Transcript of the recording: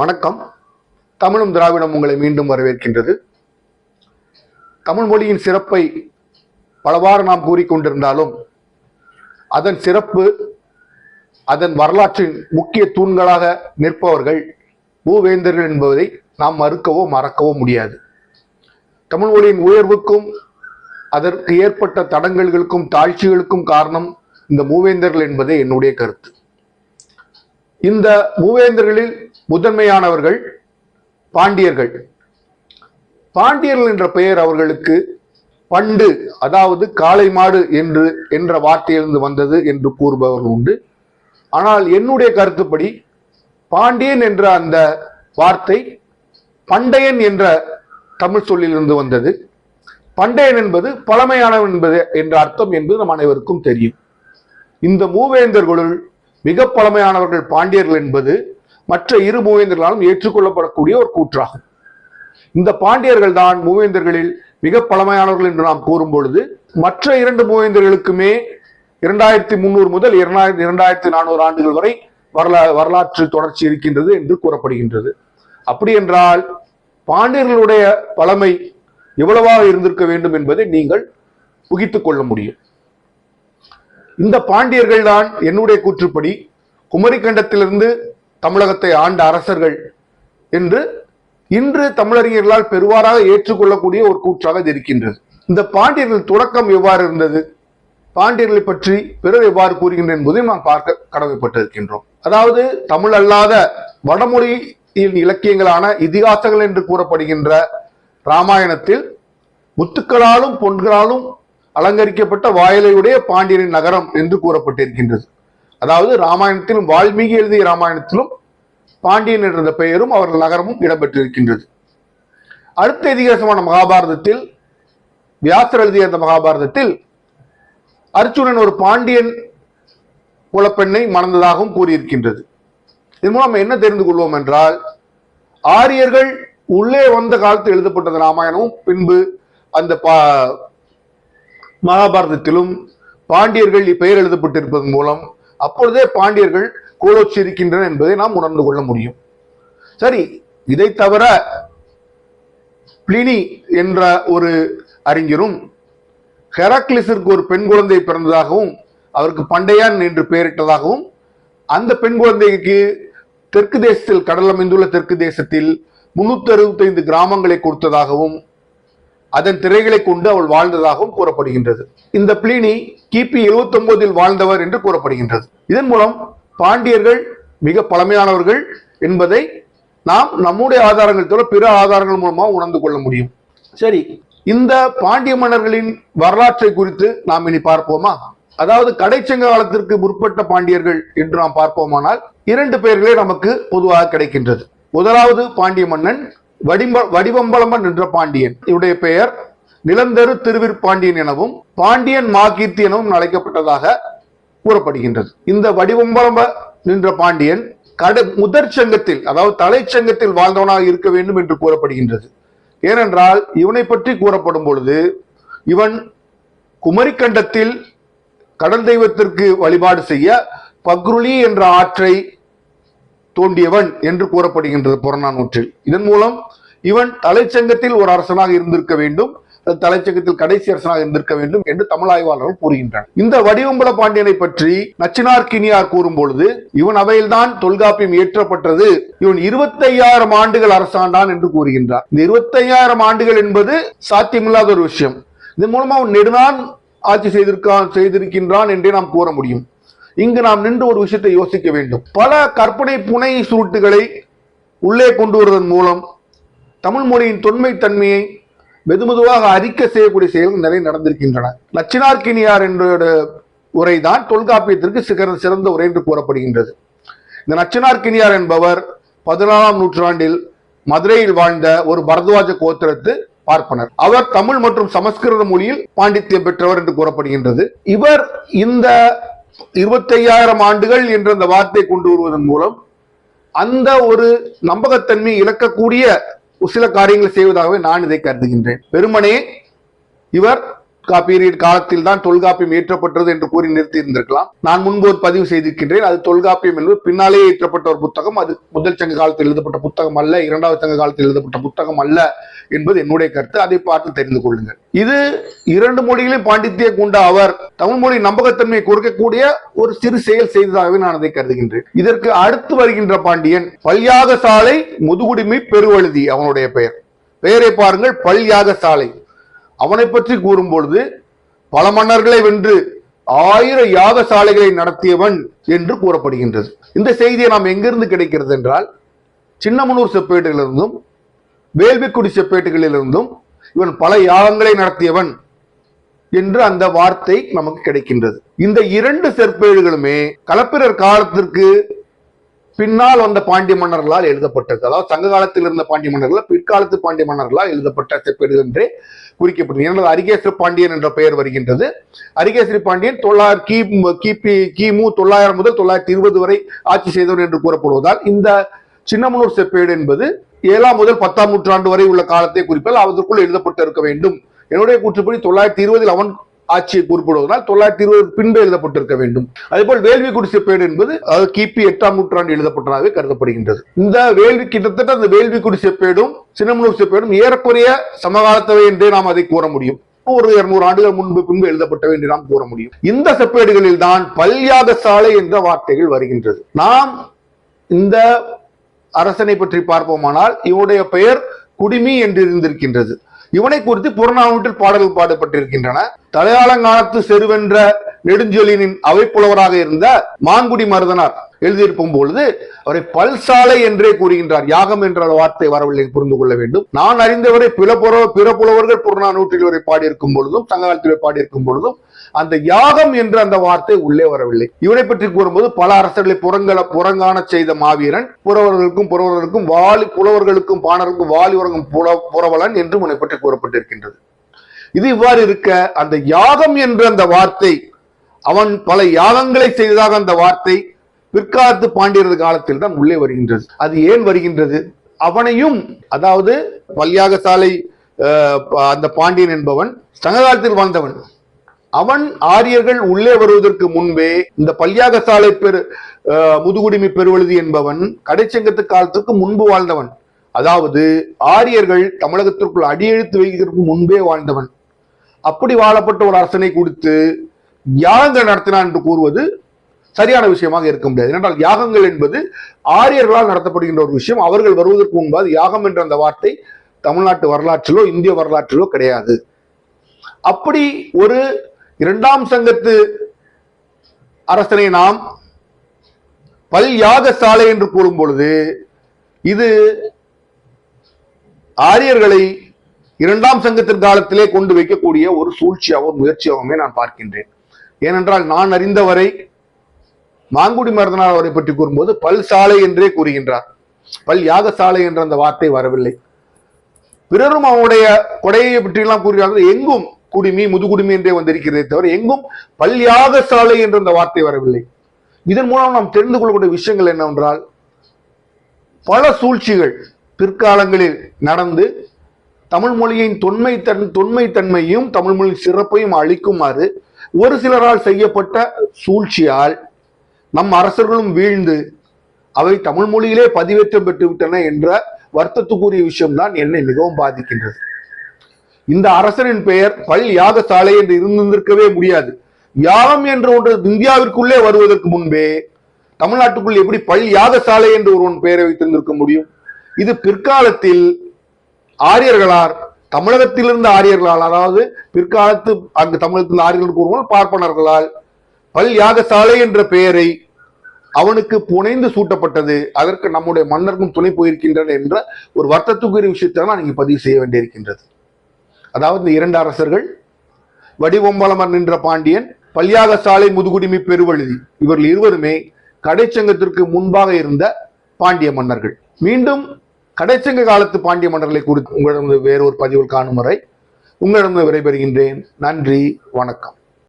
வணக்கம். தமிழும் திராவிடம் உங்களை மீண்டும் வரவேற்கின்றது. தமிழ் மொழியின் சிறப்பை பலவாறு நாம் கூறிக்கொண்டிருந்தாலும் அதன் சிறப்பு அதன் வரலாற்றின் முக்கிய தூண்களாக நிற்பவர்கள் மூவேந்தர்கள் என்பதை நாம் மறுக்கவோ மறக்கவோ முடியாது. தமிழ் மொழியின் உயர்வுக்கும் அதற்கு ஏற்பட்ட தடங்கல்களுக்கும் தாழ்ச்சிகளுக்கும் காரணம் இந்த மூவேந்தர்கள் என்பதே என்னுடைய கருத்து. இந்த மூவேந்தர்களில் முதன்மையானவர்கள் பாண்டியர்கள். பாண்டியர்கள் என்ற பெயர் அவர்களுக்கு பண்டு அதாவது காளை மாடு என்று என்ற வார்த்தையிலிருந்து வந்தது என்று கூறுபவர்கள் உண்டு. ஆனால் என்னுடைய கருத்துப்படி பாண்டியன் என்ற அந்த வார்த்தை பண்டையன் என்ற தமிழ் சொல்லிலிருந்து வந்தது. பண்டையன் என்பது பழமையானவன் என்பது என்ற அர்த்தம் என்பது நம் அனைவருக்கும் தெரியும். இந்த மூவேந்தர்களுள் மிக பழமையானவர்கள் பாண்டியர்கள் என்பது மற்ற இரு மூவேந்தர்களாலும் ஏற்றுக்கொள்ளப்படக்கூடிய ஒரு கூற்றாகும். இந்த பாண்டியர்கள் தான் மூவேந்தர்களில் மிக பழமையானவர்கள் என்று நாம் கூறும் பொழுது மற்ற இரண்டு மூவேந்தர்களுக்குமே இரண்டாயிரத்தி முன்னூறு முதல் இரண்டாயிரத்தி இரண்டாயிரத்தி நானூறு ஆண்டுகள் வரை வரலா வரலாற்று தொடர்ச்சி இருக்கின்றது என்று கூறப்படுகின்றது. அப்படி என்றால் பாண்டியர்களுடைய பழமை எவ்வளவாக இருந்திருக்க வேண்டும் என்பதை நீங்கள் புகித்துக் கொள்ள முடியும். இந்த பாண்டியர்கள் தான் என்னுடைய கூற்றுப்படி குமரிக்கண்டத்திலிருந்து தமிழகத்தை ஆண்ட அரசர்கள் என்று இன்று தமிழறிஞர்களால் பெருவாராக ஏற்றுக்கொள்ளக்கூடிய ஒரு கூற்றாக இது இருக்கின்றது. இந்த பாண்டியர்கள் தொடக்கம் எவ்வாறு இருந்தது? பாண்டியர்களை பற்றி பிறர் எவ்வாறு கூறுகின்றன என்பதையும் நாம் பார்க்க கடமைப்பட்டிருக்கின்றோம். அதாவது தமிழ் அல்லாத வடமொழியின் இலக்கியங்களான இதிகாசங்கள் என்று கூறப்படுகின்ற ராமாயணத்தில் முத்துக்களாலும் பொன்களாலும் அலங்கரிக்கப்பட்ட வாயிலையுடைய பாண்டியரின் நகரம் என்று கூறப்பட்டிருக்கின்றது. அதாவது ராமாயணத்திலும் வால்மீகி எழுதிய ராமாயணத்திலும் பாண்டியன் என்ற பெயரும் அவர்கள் நகரமும் இடம்பெற்றிருக்கின்றது. அடுத்த இதிகாசமான மகாபாரதத்தில் வியாசர் எழுதிய அந்த மகாபாரதத்தில் அர்ஜுனன் ஒரு பாண்டியன் குலப்பெண்ணை மணந்ததாகவும் கூறியிருக்கின்றது. இதன் மூலம் என்ன தெரிந்து கொள்வோம் என்றால் ஆரியர்கள் உள்ளே வந்த காலத்தில் எழுதப்பட்டது ராமாயணமும் பின்பு அந்த பா மகாபாரதத்திலும் பாண்டியர்கள் இப்பெயர் எழுதப்பட்டிருப்பதன் மூலம் அப்பொழுதே பாண்டியர்கள் கோலோச்சி இருக்கின்றன என்பதை நாம் உணர்ந்து கொள்ள முடியும். சரி இதை தவிர பிளினி என்ற ஒரு அறிஞரும் ஹெராக்லிஸிற்கு ஒரு பெண் குழந்தை பிறந்ததாகவும் அவருக்கு பண்டையான் என்று பெயரிட்டதாகவும் அந்த பெண் குழந்தைக்கு தெற்கு தேசத்தில் கடல் அமைந்துள்ள தெற்கு தேசத்தில் முன்னூத்தி அறுபத்தைந்து கிராமங்களை கொடுத்ததாகவும் அதன் திரைகளை கொண்டு அவள் வாழ்ந்ததாகவும் கூறப்படுகின்றது. இந்த பிளினி கிபி எழுபத்தி ஒன்பதில் வாழ்ந்தவர் என்று கூறப்படுகின்றது. இதன் மூலம் பாண்டியர்கள் மிக பழமையானவர்கள் என்பதை நாம் நம்முடைய ஆதாரங்கள் தவிர பிற ஆதாரங்கள் மூலமாக உணர்ந்து கொள்ள முடியும். சரி இந்த பாண்டிய மன்னர்களின் வரலாற்றை குறித்து நாம் இனி பார்ப்போமா? அதாவது கடைச்சங்க காலத்திற்கு முற்பட்ட பாண்டியர்கள் என்று நாம் பார்ப்போமானால் இரண்டு பெயர்களே நமக்கு பொதுவாக கிடைக்கின்றது. முதலாவது பாண்டிய மன்னன் வடிம்ப வடிவம்பலமன் நின்ற பாண்டியன். இவருடைய பெயர் நிலந்தரு திருவிற்பாண்டியன் எனவும் பாண்டியன் மாகீர்த்தி எனவும் அழைக்கப்பட்டதாக கூறப்படுகின்றது. இந்த வடிவம்பலம நின்ற பாண்டியன் கட முதற் சங்கத்தில் அதாவது தலைச்சங்கத்தில் வாழ்ந்தவனாக இருக்க வேண்டும் என்று கூறப்படுகின்றது. ஏனென்றால் இவனை பற்றி கூறப்படும் பொழுது இவன் குமரிக்கண்டத்தில் கடல் தெய்வத்திற்கு வழிபாடு செய்ய பக்ருளி என்ற ஆற்றை தோண்டியவன் என்று கூறப்படுகின்றது புறநானூற்றில். இதன் மூலம் இவன் தலைச்சங்கத்தில் ஒரு அரசனாக இருந்திருக்க வேண்டும் தலைச்சங்கத்தில் கடைசி அரசனாக இருந்திருக்க வேண்டும் என்று தமிழ் ஆய்வாளர்கள் கூறுகின்றனர். இந்த வடிவம்பல பாண்டியனை பற்றி நச்சினார்கினியார் கூறும் பொழுது இவன் அவையில்தான் தொல்காப்பியம் இயற்றப்பட்டது. இவன் இருபத்தையாயிரம் ஆண்டுகள் அரசாண்டான் என்று கூறுகின்றார். இந்த இருபத்தையாயிரம் ஆண்டுகள் என்பது சாத்தியமில்லாத ஒரு விஷயம். இதன் மூலமா அவன் நெடுநான் ஆட்சி செய்திருக்கான் செய்திருக்கின்றான் என்றே நாம் கூற முடியும். இங்கு நாம் நின்று ஒரு விஷயத்தை யோசிக்க வேண்டும். பல கற்பனை புனை சுருட்டுகளை உள்ளே கொண்டு வருவதன் மூலம் தமிழ் மொழியின் தொன்மை தன்மையை மெதுமெதுவாக அறிக்க செய்யக்கூடிய செயல்கள் நிறைய நடந்திருக்கின்றன. லட்சினார்கினியார் என்ற உரைதான் தொல்காப்பியத்திற்கு சிறந்த சிறந்த உரை என்று கூறப்படுகின்றது. இந்த நச்சினார்கினியார் என்பவர் பதினாலாம் நூற்றாண்டில் மதுரையில் வாழ்ந்த ஒரு பரத்வாஜ கோத்திரத்து பார்ப்பனர். அவர் தமிழ் மற்றும் சமஸ்கிருத மொழியில் பாண்டித்யம் பெற்றவர் என்று கூறப்படுகின்றது. இவர் இந்த இருபத்தையாயிரம் ஆண்டுகள் என்ற அந்த வார்த்தை கொண்டு வருவதன் மூலம் அந்த ஒரு நம்பகத்தன்மை இழக்கக்கூடிய சில காரியங்களை செய்வதாகவே நான் இதை கருதுகின்றேன். வெறுமனே இவர் பீரியட் காலத்தில் தான் தொல்காப்பியம் ஏற்றப்பட்டது என்று கூறி நிறுத்தி இருந்திருக்கலாம் நான் முன்பு ஒரு பதிவு செய்திருக்கின்றேன். அது தொல்காப்பியம் என்பது பின்னாலே ஏற்றப்பட்ட ஒரு புத்தகம். அது முதல் சங்க காலத்தில் எழுதப்பட்ட புத்தகம் அல்ல இரண்டாவது சங்க காலத்தில் எழுதப்பட்ட புத்தகம் அல்ல என்பது என்னுடைய கருத்து. அதை பார்த்து தெரிந்து கொள்ளுங்கள். இது இரண்டு மொழிகளையும் பாண்டித்ய கொண்ட அவர் தமிழ் மொழி நம்பகத்தன்மையை கொடுக்கக்கூடிய ஒரு சிறு செயல் செய்ததாகவே நான் அதை கருதுகின்றேன். இதற்கு அடுத்து வருகின்ற பாண்டியன் பல்யாக சாலை முதுகுடிமை பெருவழுதி அவனுடைய பெயர். பெயரை பாருங்கள் பல்யாக சாலை அவனை பற்றி கூறும் பொழுது பல மன்னர்களை வென்று ஆயிரம் யாகசாலைகளை நடத்தியவன் என்று கூறப்படுகின்றது. இந்த செய்தியை நாம் எங்கிருந்து கிடைக்கிறது என்றால் சின்னமனூர் செப்பேட்டுகளிலிருந்தும் வேள்விக்குடி செப்பேட்டுகளிலிருந்தும் இவன் பல யாகங்களை நடத்தியவன் என்று அந்த வார்த்தை நமக்கு கிடைக்கின்றது. இந்த இரண்டு செப்பேடுகளுமே களப்பிரர் காலத்திற்கு பின்னால் வந்த பாண்டிய மன்னர்களால் எழுதப்பட்டது. அதாவது சங்க காலத்தில் இருந்த பாண்டிய மன்னர்கள் பிற்காலத்து பாண்டிய மன்னர்களால் எழுதப்பட்ட செப்பேடுகள் என்றே குறிக்கப்பட்டது எனது அரிகேஸ்வரி பாண்டியன் என்ற பெயர் வருகின்றது. அரிகேஸ்வரி பாண்டியன் தொள்ளாயிரம் கி கிபி கிமு தொள்ளாயிரம் முதல் தொள்ளாயிரத்தி இருபது வரை ஆட்சி செய்தவர் என்று கூறப்படுவதால் இந்த சின்னமனூர் செப்பேடு என்பது ஏழாம் முதல் பத்தாம் நூற்றாண்டு வரை உள்ள காலத்தை குறிப்பால் அதற்குள் எழுதப்பட்டு இருக்க வேண்டும். என்னுடைய கூற்றுப்படி தொள்ளாயிரத்தி இருபதில் அவன் ஆட்சியை குறிப்பிடுவதனால் தொள்ளாயிரத்தி இருபது பின்பு எழுதப்பட்டிருக்க வேண்டும். அதேபோல் வேள்விக்குடி செப்பேடு என்பது கிபி எட்டாம் நூற்றாண்டு எழுதப்பட்டதாகவே கருதப்படுகின்றது. இந்த வேள்வி கிட்டத்தட்ட அந்த வேள்விக்குடி செப்பேடும் சின்னமனூர் செப்பேடும் ஏறக்குறைய சமகாலத்தவை என்றே நாம் அதை கூற முடியும். ஒரு இருநூறு ஆண்டுகள் முன்பு பின்பு எழுதப்பட்டவை என்று நாம் கூற முடியும். இந்த செப்பேடுகளில் தான் பல்யாக சாலை என்ற வார்த்தைகள் வருகின்றது. நாம் இந்த அரசனை பற்றி பார்ப்போமானால் இவனுடைய பெயர் குடிமி என்று இருந்திருக்கின்றது. இவனை குறித்து புறநானூற்றில் பாடல்கள் பாடப்பட்டிருக்கின்றன. தலையாளங்காலத்து செருவென்ற நெடுஞ்சொலினின் அவைப்புலவராக இருந்த மாங்குடி மருதனார் எழுதியிருக்கும் பொழுது அவரை பல்சாலை என்றே கூறுகின்றார். யாகம் என்ற வார்த்தை வரவில்லை புரிந்து கொள்ள வேண்டும். நான் அறிந்தவரை பிற புற பிற புலவர்கள் புறநானூற்றில் வரை பாடியிருக்கும் பொழுதும் சங்ககாலத்தில் பாடியிருக்கும் பொழுதும் அந்த யாகம் என்ற அந்த வார்த்தை உள்ளே வரவில்லை. இவனை பற்றி கூறும்போது பல அரசர்களை புறங்கல புறங்காண செய்த மாவீரன் புறவர்களுக்கும் புறவர்களுக்கும் வாலி புலவர்களுக்கும் பாணருக்கும் வாலி உறங்கும் புல புறவலன் என்றும் உன்னை பற்றி கூறப்பட்டிருக்கின்றது. இது இவ்வாறு இருக்க அந்த யாகம் என்ற அந்த வார்த்தை அவன் பல யாகங்களை செய்ததாக அந்த வார்த்தை பிற்காலத்து பாண்டியரது காலத்தில் தான் உள்ளே வருகின்றது. அது ஏன் வருகின்றது? அவனையும் அதாவது பல்யாக சாலை அஹ், அந்த பாண்டியன் என்பவன் சங்ககாலத்தில் வாழ்ந்தவன். அவன் ஆரியர்கள் உள்ளே வருவதற்கு முன்பே இந்த பல்யாக சாலை பெரு முதுகுடிமை பெருவழுதி என்பவன் கடைச்சங்கத்து காலத்துக்கு முன்பு வாழ்ந்தவன். அதாவது ஆரியர்கள் தமிழகத்திற்குள் அடியெழுத்து வைக்கிறதுக்கு முன்பே வாழ்ந்தவன். அப்படி வாழப்பட்ட ஒரு அரசனை கொடுத்து யாகங்கள் நடத்தினான் என்று கூறுவது சரியான விஷயமாக இருக்க முடியாது. ஏனென்றால் யாகங்கள் என்பது ஆரியர்களால் நடத்தப்படுகின்ற ஒரு விஷயம். அவர்கள் வருவதற்கு முன்பாது யாகம் என்ற அந்த வார்த்தை தமிழ்நாட்டு வரலாற்றிலோ இந்திய வரலாற்றிலோ கிடையாது. அப்படி ஒரு இரண்டாம் சங்கத்து அரசனை நாம் பல் யாக சாலை என்று கூறும் பொழுது இது ஆரியர்களை இரண்டாம் சங்கத்தின் காலத்திலே கொண்டு வைக்கக்கூடிய ஒரு சூழ்ச்சியாகவும் முயற்சியாகவுமே நான் பார்க்கின்றேன். ஏனென்றால் நான் அறிந்தவரை மாங்குடி மருதனார் அவரை பற்றி கூறும்போது பல் சாலை என்றே கூறுகின்றார். பல் யாகசாலை என்ற அந்த வார்த்தை வரவில்லை. பிறரும் அவனுடைய கொடையை பற்றியெல்லாம் கூறுகிறார்கள். எங்கும் குடிமி முதுகுடுமி என்றே வந்திருக்கிறதே தவிர எங்கும் பள்ளியாக சாலை என்ற அந்த வார்த்தை வரவில்லை. இதன் மூலம் நாம் தெரிந்து கொள்ளக்கூடிய விஷயங்கள் என்னவென்றால் பல சூழ்ச்சிகள் பிற்காலங்களில் நடந்து தமிழ் மொழியின் தொன்மை தன் தொன்மை தன்மையும் தமிழ் மொழி சிறப்பையும் அளிக்குமாறு ஒரு சிலரால் செய்யப்பட்ட சூழ்ச்சியால் நம் அரசர்களும் வீழ்ந்து அவை தமிழ் மொழியிலே பதிவேற்றம் பெற்றுவிட்டன என்ற வருத்தத்துக்குரிய விஷயம்தான் என்னை மிகவும் பாதிக்கின்றது. இந்த அரசனின் பெயர் பல் யாகசாலை என்று இருந்திருக்கவே முடியாது. யாகம் என்ற ஒன்று இந்தியாவிற்குள்ளே வருவதற்கு முன்பே தமிழ்நாட்டுக்குள் எப்படி பல் யாகசாலை என்று ஒருவன் பெயரை வைத்திருந்திருக்க முடியும்? இது பிற்காலத்தில் ஆரியர்களார் தமிழகத்திலிருந்து ஆரியர்களால் அதாவது பிற்காலத்து அங்கு தமிழகத்தில் ஆரியர்கள் கூறுவோம் பார்ப்பனர்களால் பல் யாகசாலை என்ற பெயரை அவனுக்கு புனைந்து சூட்டப்பட்டது. அதற்கு நம்முடைய மன்னருக்கும் துணை போயிருக்கின்றன என்ற ஒரு வருத்தத்துக்குரிய விஷயத்தை நான் இங்கு பதிவு செய்ய வேண்டியிருக்கின்றது. அதாவது இந்த இரண்டு அரசர்கள் வடிவம்பலமர் நின்ற பாண்டியன் பல்யாக சாலை முதுகுடிமை பெருவழுதி இவர்கள் இருவருமே கடைச்சங்கத்திற்கு முன்பாக இருந்த பாண்டிய மன்னர்கள். மீண்டும் கடைச்சங்க காலத்து பாண்டிய மன்னர்களை குறித்து உங்களிடம் வேறொரு பதிவில் காணும் வரை உங்களிடம் விடைபெறுகின்றேன். நன்றி வணக்கம்.